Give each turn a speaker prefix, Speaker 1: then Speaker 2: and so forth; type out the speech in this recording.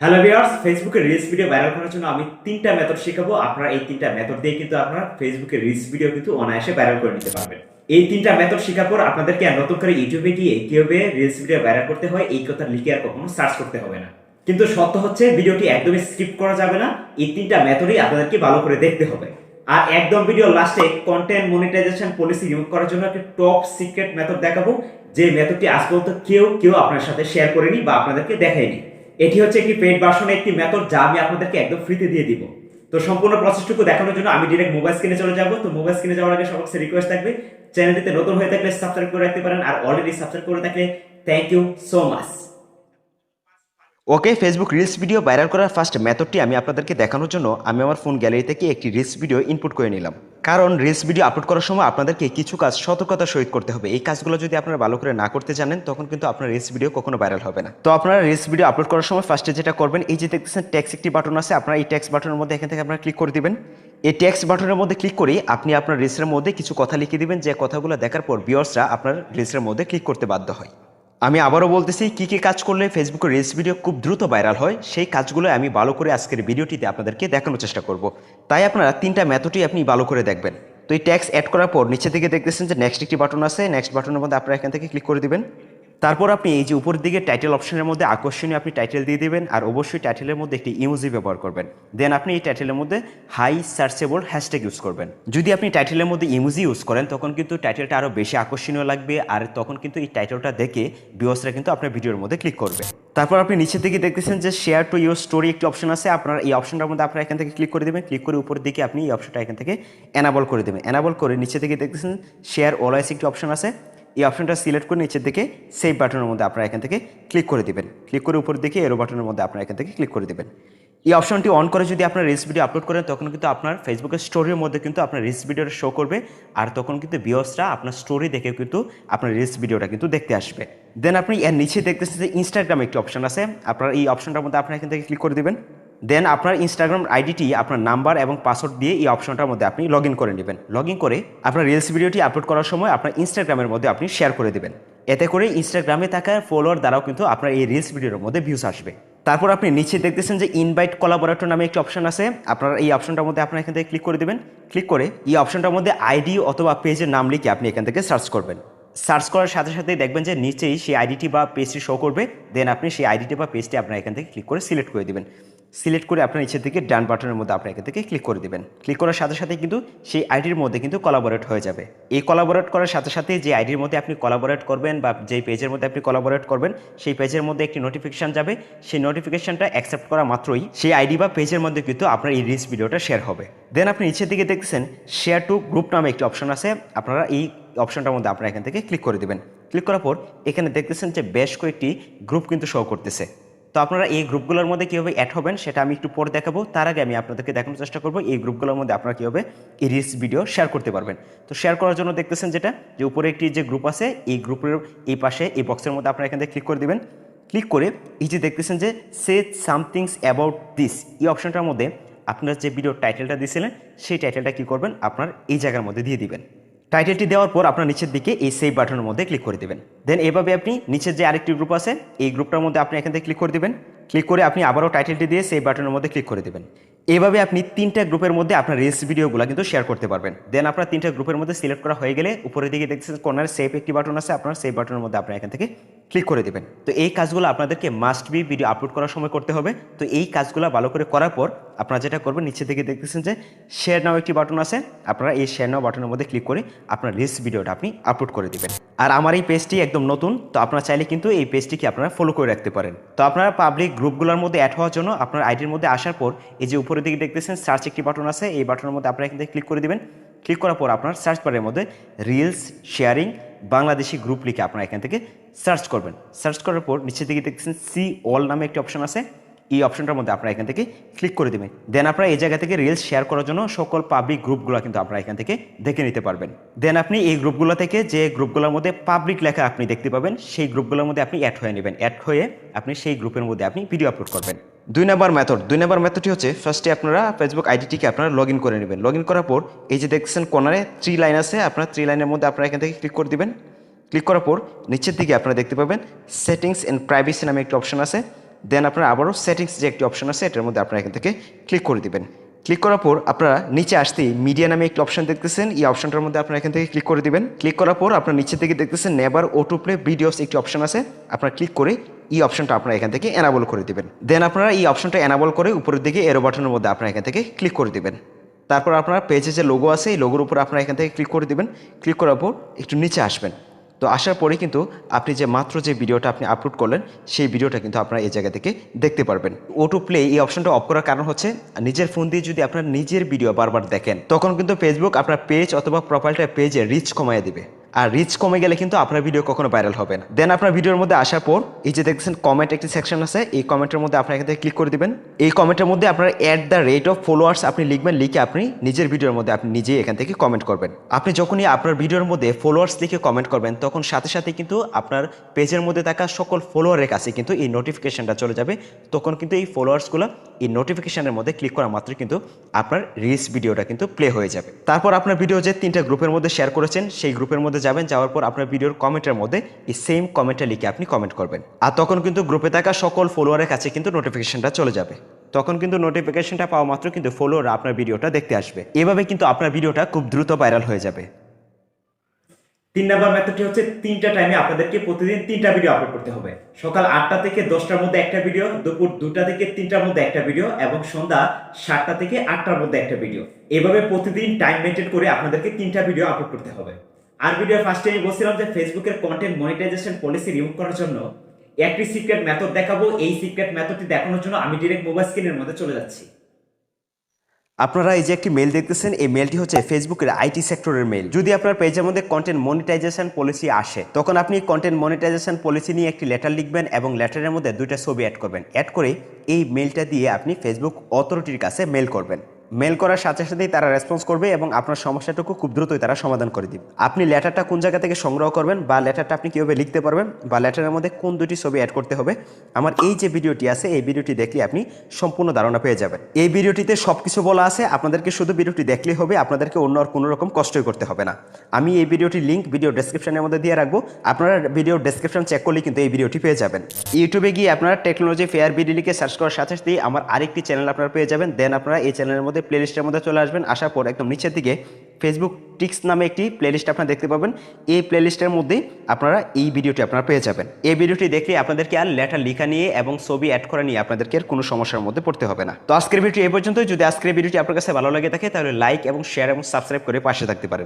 Speaker 1: Hello viewers ফেসবুকে reels video viral করার জন্য আমি তিনটা মেথড শেখাবো। আপনারা এই তিনটা মেথড দিয়ে কিন্তু আপনারা ফেসবুকে রিলস ভিডিও কিন্তু অনায়াসে ভাইরাল করে নিতে পারবেন। এই তিনটা মেথড শেখার পর আপনাদেরকে নতুন করে ইউটিউবে গিয়ে কীভাবে রিলস ভিডিও ভাইরাল করতে হয়, এই কথা লিখে আর কখনো সার্চ করতে হবে না। কিন্তু সত্য হচ্ছে, ভিডিওটি একদমই স্কিপ করা যাবে না। এই তিনটা মেথডই আপনাদেরকে ভালো করে দেখতে হবে। আর একদম ভিডিও লাস্টে কন্টেন্ট মনিটাইজেশন পলিসি রিমুভ করার জন্য একটা টপ সিক্রেট মেথড দেখাবো। যে মেথডটি আজ পর্যন্ত কেউ কেউ আপনার সাথে শেয়ার করেনি বা আপনাদেরকে দেখায়নি। এটি হচ্ছে একটি পেড ভার্সনে একটি মেথড যা আমি আপনাদেরকে একদম ফ্রিতে দিয়ে দিব। তো সম্পূর্ণ প্রসেসটুকু দেখানোর জন্য আমি ডিরেক্ট মোবাইল স্ক্রিনে চলে যাব। তো মোবাইল স্ক্রিনে যাওয়ার আগে সবার রিকোয়েস্ট থাকবে চ্যানেলটিতে নতুন হয়ে থাকলে সাবস্ক্রাইব করে রাখতে পারেন, আর অলরেডি সাবস্ক্রাইব করে থাকলে thank you so much
Speaker 2: okay Facebook reels video viral করার ফার্স্ট মেথডটি আমি আপনাদেরকে দেখানোর জন্য আমি আমার ফোন গ্যালারি থেকে একটি রিলস ভিডিও ইনপুট করে নিলাম। কারণ রিলস ভিডিও আপলোড করার সময় আপনাদেরকে কিছু কাজ সতর্কতার সহিত করতে হবে। এই কাজগুলো যদি আপনারা ভালো করে না করতে জানেন, তখন কিন্তু আপনার রিলস ভিডিও কখনো ভাইরাল হবে না। তো আপনারা রিলস ভিডিও আপলোড করার সময় ফার্স্টে যেটা করবেন, এই যে দেখতেছেন ট্যাক্স একটি বাটন আছে, আপনারা এই ট্যাক্স বাটনের মধ্যে এখান থেকে আপনারা ক্লিক করে দিবেন। এই ট্যাক্স বাটনের মধ্যে ক্লিক করে আপনি আপনার রিলসের মধ্যে কিছু কথা লিখে দিবেন, যে কথাগুলো দেখার পর ভিউয়ার্সরা আপনার রিলসের মধ্যে ক্লিক করতে বাধ্য হয়। আমি আবারও বলতেছি, কি কি কাজ করলে ফেসবুকে রিলস ভিডিও খুব দ্রুত ভাইরাল হয়, সেই কাজগুলো আমি ভালো করে আজকের ভিডিওটিতে আপনাদেরকে দেখানোর চেষ্টা করব। তাই আপনারা তিনটা মেথডই আপনি ভালো করে দেখবেন। তো এই ট্যাক্স অ্যাড করার পর নিচে থেকে দেখতেছেন যে নেক্সট একটি বাটন আছে নেক্সট বাটনের মধ্যে আপনারা এখান থেকে ক্লিক করে দিবেন। তারপর আপনি এই যে উপরের দিকে টাইটেল অপশনের মধ্যে আকর্ষণীয় আপনি টাইটেল দিয়ে দিবেন, আর অবশ্যই টাইটেলের মধ্যে একটি ইমোজি ব্যবহার করবেন। দেন আপনি এই টাইটেলের মধ্যে হাই সার্চেবল হ্যাশট্যাগ ইউজ করবেন। যদি আপনি টাইটেলের মধ্যে ইমোজি ইউজ করেন, তখন কিন্তু টাইটেলটা আরও বেশি আকর্ষণীয় লাগবে, আর তখন কিন্তু এই টাইটেলটা দেখে ভিউয়ার্সরা কিন্তু আপনার ভিডিওর মধ্যে ক্লিক করবে। তারপর আপনি নিচের দিকে দেখতেছেন যে শেয়ার টু ইউর স্টোরি একটি অপশন আছে, আপনার এই অপশনটার মধ্যে আপনারা এখান থেকে ক্লিক করে দেবেন। ক্লিক করে উপরের দিকে আপনি এই অপশনটা এখান থেকে এনাবল করে দেবেন। এনাবল করে নিচে থেকে দেখতেছেন শেয়ার অলওয়াইস একটি অপশন আছে। এই অপশনটা সিলেক্ট করে নিচের দিকে সেভ বাটনের মধ্যে আপনারা এখান থেকে ক্লিক করে দেবেন। ক্লিক করে উপরের দিকে এরো বাটনের মধ্যে আপনারা এখান থেকে ক্লিক করে দেবেন। এই অপশনটি অন করে যদি আপনার রিলস ভিডিও আপলোড করেন, তখন কিন্তু আপনার ফেসবুকের স্টোরির মধ্যে কিন্তু আপনার রিলস ভিডিওটা শো করবে। আর তখন কিন্তু ভিউয়ার্সরা আপনার স্টোরি দেখে কিন্তু আপনার রিলস ভিডিওটা কিন্তু দেখতে আসবে। দেন আপনি এর নিচে দেখতেছেন যে ইনস্টাগ্রাম একটি অপশন আছে। আপনার এই অপশনটার মধ্যে আপনার এখান থেকে ক্লিক করে দিবেন। দেন আপনার ইনস্টাগ্রাম আইডিটি আপনার নাম্বার এবং পাসওয়ার্ড দিয়ে এই অপশনটার মধ্যে আপনি লগ করে নেবেন। লগ করে আপনার রিলস ভিডিওটি আপলোড করার সময় আপনার ইনস্টাগ্রামের মধ্যে আপনি শেয়ার করে দেবেন। এতে করে ইনস্টাগ্রামে থাকা ফলোয়ার দ্বারাও কিন্তু আপনার এই রিলস ভিডিওর মধ্যে ভিউস আসবে। তারপর আপনি নিচে দেখতেছেন যে ইনভাইট কলাবোরেটর নামে একটি অপশন আছে। আপনার এই অপশনটার মধ্যে আপনার এখান থেকে ক্লিক করে দেবেন। ক্লিক করে এই অপশনটার মধ্যে আইডি অথবা পেজের নাম লিখে আপনি এখান থেকে সার্চ করবেন। সার্চ করার সাথে সাথে দেখবেন যে নিচেই সেই আইডিটি বা পেজটি শো করবে। দেন আপনি সেই আইডিটি বা পেজটি আপনার এখান থেকে ক্লিক করে সিলেক্ট করে দেবেন। সিলেক্ট করে আপনার নিচের দিকে ডান বাটনের মধ্যে আপনার এখান থেকে ক্লিক করে দেবেন। ক্লিক করার সাথে সাথে কিন্তু সেই আইডির মধ্যে কিন্তু কলাবোরেট হয়ে যাবে। এই কলাবোরেট করার সাথে সাথে যে আইডির মধ্যে আপনি কলাবোরেট করবেন বা যেই পেজের মধ্যে আপনি কলাবোরেট করবেন, সেই পেজের মধ্যে একটি নোটিফিকেশন যাবে। সেই নোটিফিকেশনটা অ্যাকসেপ্ট করা মাত্রই সেই আইডি বা পেজের মধ্যে কিন্তু আপনার এই রিলস ভিডিওটা শেয়ার হবে। দেন আপনি নিচের দিকে দেখছেন শেয়ার টু গ্রুপ নামে একটি অপশন আছে। আপনারা এই অপশনটার মধ্যে আপনারা এখান থেকে ক্লিক করে দেবেন। ক্লিক করার পর এখানে দেখতেছেন যে বেশ কয়েকটি গ্রুপ কিন্তু শো করতেছে। তো আপনারা এই গ্রুপগুলোর মধ্যে কীভাবে অ্যাড হবেন সেটা আমি একটু পরে দেখাবো। তার আগে আমি আপনাদেরকে দেখানোর চেষ্টা করব, এই গ্রুপগুলোর মধ্যে আপনারা কীভাবে এই রিলস ভিডিও শেয়ার করতে পারবেন। তো শেয়ার করার জন্য দেখতেছেন যেটা, যে উপরে একটি যে গ্রুপ আছে, এই গ্রুপের এই পাশে, এই বক্সের মধ্যে আপনারা এখান থেকে ক্লিক করে দিবেন। ক্লিক করে এই যে দেখতেছেন যে সে সামথিংস অ্যাবাউট দিস এই অপশনটার মধ্যে আপনারা যে ভিডিও টাইটেলটা দিয়েছিলেন সেই টাইটেলটা কী করবেন? আপনার এই জায়গার মধ্যে দিয়ে দিবেন। টাইটেলটি দেওয়ার পর আপনার নিচের দিকে এই সেভ বাটনের মধ্যে ক্লিক করে দেবেন। দেন এভাবে আপনি নিচের যে আরেকটি গ্রুপ আছে, এই গ্রুপটার মধ্যে আপনি এখান থেকে ক্লিক করে দেবেন। ক্লিক করে আপনি আবারও টাইটেলটি দিয়ে সেভ বাটনের মধ্যে ক্লিক করে দেবেন। এভাবে আপনি তিনটা গ্রুপের মধ্যে আপনার রিলস ভিডিওগুলো কিন্তু শেয়ার করতে পারবেন। দেন আপনার তিনটা গ্রুপের মধ্যে সিলেক্ট করা হয়ে গেলে উপরের দিকে দেখছেন কর্নার সেভ একটি বাটন আছে, আপনার সেভ বাটনের মধ্যে আপনার এখান থেকে ক্লিক করে দেবেন। তো এই কাজগুলো আপনাদেরকে মাস্ট বি ভিডিও আপলোড করার সময় করতে হবে। তো এই কাজগুলো ভালো করে করার পর আপনারা যেটা করবেন, নিচে থেকে দেখতেছেন যে শেয়ার নাও একটি বাটন আছে। আপনারা এই শেয়ার নাও বাটনের মধ্যে ক্লিক করে আপনার রিলস ভিডিওটা আপনি আপলোড করে দিবেন। আর আমার এই পেজটি একদম নতুন, তো আপনারা চাইলে কিন্তু এই পেজটিকে আপনারা ফলো করে রাখতে পারেন। তো আপনারা পাবলিক গ্রুপগুলোর মধ্যে অ্যাড হওয়ার জন্য আপনার আইডির মধ্যে আসার পর এই যে উপরের দিকে দেখতেছেন সার্চ একটি বাটন আছে। এই বাটনের মধ্যে আপনারা এখান থেকে ক্লিক করে দিবেন। ক্লিক করার পর আপনার সার্চ বারের মধ্যে রিলস শেয়ারিং বাংলাদেশি গ্রুপ লিখে আপনারা এখান থেকে সার্চ করবেন। সার্চ করার পর নিচের দিকে দেখতেছেন সি অল নামে একটি অপশন আছে। এই অপশনটার মধ্যে আপনারা এখান থেকে ক্লিক করে দেবেন। দেন আপনারা এই জায়গা থেকে রিলস শেয়ার করার জন্য সকল পাবলিক গ্রুপগুলো কিন্তু আপনারা এখান থেকে দেখে নিতে পারবেন। দেন আপনি এই গ্রুপগুলো থেকে যে গ্রুপগুলোর মধ্যে পাবলিক লেখা আপনি দেখতে পাবেন, সেই গ্রুপগুলোর মধ্যে আপনি অ্যাড হয়ে নেবেন। অ্যাড হয়ে আপনি সেই গ্রুপের মধ্যে আপনি ভিডিও আপলোড করবেন। দুই নম্বর মেথড দুই নম্বর মেথডটি হচ্ছে ফার্স্টে আপনারা ফেসবুক আইডিটিকে আপনারা লগ ইন করে নেবেন। লগ ইন করার পর এই যে দেখছেন কোনারে থ্রি লাইন আছে, আপনার থ্রি লাইনের মধ্যে আপনারা এখান থেকে ক্লিক করে দেবেন। ক্লিক করার পর নিচের দিকে আপনারা দেখতে পাবেন সেটিংস অ্যান্ড প্রাইভেসি নামে একটি অপশন আছে। দেন আপনারা আবারও সেটিংস যে একটি অপশন আছে, এটার মধ্যে আপনারা এখান থেকে ক্লিক করে দিবেন। ক্লিক করার পর আপনারা নিচে আসতেই মিডিয়া নামে একটি অপশন দেখতেছেন। এই অপশনটার মধ্যে আপনারা এখান থেকে ক্লিক করে দিবেন। ক্লিক করার পর আপনার নিচে থেকে দেখতেছেন নেবার অটো প্লে ভিডিওস একটি অপশন আছে। আপনারা ক্লিক করে এই অপশনটা আপনারা এখান থেকে এনাবল করে দিবেন। দেন আপনারা এই অপশনটা এনাবল করে উপরের দিকে এরো বাটনের মধ্যে আপনারা এখান থেকে ক্লিক করে দিবেন। তারপর আপনার পেজে যে লোগো আছে, এই লোগোর উপর আপনারা এখান থেকে ক্লিক করে দিবেন। ক্লিক করার পর একটু নিচে আসবেন। তো আসার পরে কিন্তু আপনি যে মাত্র যে ভিডিওটা আপনি আপলোড করলেন, সেই ভিডিওটা কিন্তু আপনারা এই জায়গা থেকে দেখতে পারবেন। ও টু প্লে এই অপশনটা অফ করার কারণ হচ্ছে, নিজের ফোন দিয়ে যদি আপনার নিজের ভিডিও বারবার দেখেন, তখন কিন্তু ফেসবুক আপনার পেজ অথবা প্রোফাইলটা পেজে রিচ কমায় দিবে। আর রিচ কমে গেলে কিন্তু আপনার ভিডিও কখনো ভাইরাল হবে না। দেন আপনার ভিডিওর মধ্যে আসার পর, এই যে দেখছেন কমেন্ট একটি সেকশন আছে, এই কমেন্টের মধ্যে আপনার এখান থেকে ক্লিক করে দিবেন। এই কমেন্টের মধ্যে আপনার at the rate of followers আপনি লিখবেন, লিখে আপনি নিজের ভিডিওর মধ্যে আপনি নিজেই এখান থেকে কমেন্ট করবেন। আপনি যখনই আপনার ভিডিওর মধ্যে ফলোয়ার্স লিখে কমেন্ট করবেন, তখন সাথে সাথে কিন্তু আপনার পেজের মধ্যে থাকা সকল ফলোয়ারের কাছে কিন্তু এই নোটিফিকেশনটা চলে যাবে। তখন কিন্তু এই ফলোয়ার্সগুলো এই নোটিফিকেশনের মধ্যে ক্লিক করা মাত্র কিন্তু আপনার রিলস ভিডিওটা কিন্তু প্লে হয়ে যাবে। তারপর আপনার ভিডিও যে তিনটা গ্রুপের মধ্যে শেয়ার করেছেন, সেই গ্রুপের মধ্যে যাবেন, যাওয়ার পর আপনার ভিডিওর কমেন্টের মধ্যে এই সেম কমেন্টটা লিখে আপনি কমেন্ট করবেন। আর তখন কিন্তু গ্রুপে থাকা সকল ফলোয়ারের কাছে কিন্তু নোটিফিকেশনটা চলে যাবে। তখন কিন্তু নোটিফিকেশনটা পাওয়া মাত্র কিন্তু ফলোয়ার আপনার ভিডিওটা দেখতে আসবে। এভাবে কিন্তু আপনার ভিডিওটা খুব দ্রুত ভাইরাল হয়ে যাবে।
Speaker 1: তিন নাম্বার মেথডটি হচ্ছে তিনটা টাইমে আপনাদেরকে প্রতিদিন তিনটা ভিডিও আপলোড করতে হবে। সকাল আটটা থেকে দশটার মধ্যে একটা ভিডিও দুপুর দুটা থেকে তিনটার মধ্যে একটা ভিডিও এবং সন্ধ্যা সাতটা থেকে আটটার মধ্যে একটা ভিডিও এভাবে প্রতিদিন টাইম মেনটেন করে আপনাদেরকে তিনটা ভিডিও আপলোড করতে হবে। আর ভিডিও ফার্স্টে আমি বলছিলাম যে ফেসবুকের কন্টেন্ট মনিটাইজেশন পলিসি রিমুভ করার জন্য একটি সিক্রেট মেথড দেখাবো। এই সিক্রেট মেথডটি দেখানোর জন্য আমি ডিরেক্ট মোবাইল স্ক্রিনের মধ্যে চলে যাচ্ছি।
Speaker 2: আপনারা এই যে একটি মেল দেখতেছেন, এই মেলটি হচ্ছে ফেসবুকের আইটি সেক্টরের মেল যদি আপনার পেজের মধ্যে কন্টেন্ট মনিটাইজেশন পলিসি আসে, তখন আপনি কন্টেন্ট মনিটাইজেশন পলিসি নিয়ে একটি লেটার লিখবেন এবং লেটারের মধ্যে দুইটা ছবি অ্যাড করবেন। অ্যাড করে এই মেলটা দিয়ে আপনি ফেসবুক অথরিটির কাছে মেল করবেন। মেল করার সাথে সাথেই তারা রেসপন্স করবে এবং আপনার সমস্যাটুকু খুব দ্রুতই তারা সমাধান করে দিবে। আপনি লেটারটা কোন জায়গা থেকে সংগ্রহ করবেন বা লেটারটা আপনি কীভাবে লিখতে পারবেন বা লেটারের মধ্যে কোন দুটি ছবি অ্যাড করতে হবে, আমার এই যে ভিডিওটি আছে, এই ভিডিওটি দেখলে আপনি সম্পূর্ণ ধারণা পেয়ে যাবেন। এই ভিডিওটিতে সব কিছু বলা আছে, আপনাদেরকে শুধু ভিডিওটি দেখলেই হবে, আপনাদেরকে অন্য আর কোনো রকম কষ্টই করতে হবে না। আমি এই ভিডিওটির লিঙ্ক ভিডিও ডেসক্রিপশনের মধ্যে দিয়ে রাখব, আপনারা ভিডিও ডেসক্রিপশন চেক করলে কিন্তু এই ভিডিওটি পেয়ে যাবেন। ইউটিউবে গিয়ে আপনারা টেকনোলজি ফেয়ার বিডি লিখে সার্চ করার সাথে সাথেই আমার আরেকটি চ্যানেল আপনারা পেয়ে যাবেন দেন আপনারা এই চ্যানেলের মধ্যে প্লেলিস্টের মধ্যে চলে আসবেন। আসার পর একদম নিচের দিকে ফেসবুক টিক্স নামে একটি প্লেলিস্ট আপনারা দেখতে পাবেন। এই প্লেলিস্টের মধ্যেই আপনারা এই ভিডিওটি আপনারা পেয়ে যাবেন। এই ভিডিওটি দেখলে আপনাদেরকে আর লেটার লেখা নিয়ে এবং ছবি অ্যাড করা নিয়ে আপনাদেরকে কোনো সমস্যার মধ্যে পড়তে হবে না। তো আজকের ভিডিও এই পর্যন্তই। যদি আজকের ভিডিওটি আপনার কাছে ভালো লাগে থাকে, তাহলে লাইক এবং শেয়ার এবং সাবস্ক্রাইব করে পাশে থাকতে পারেন।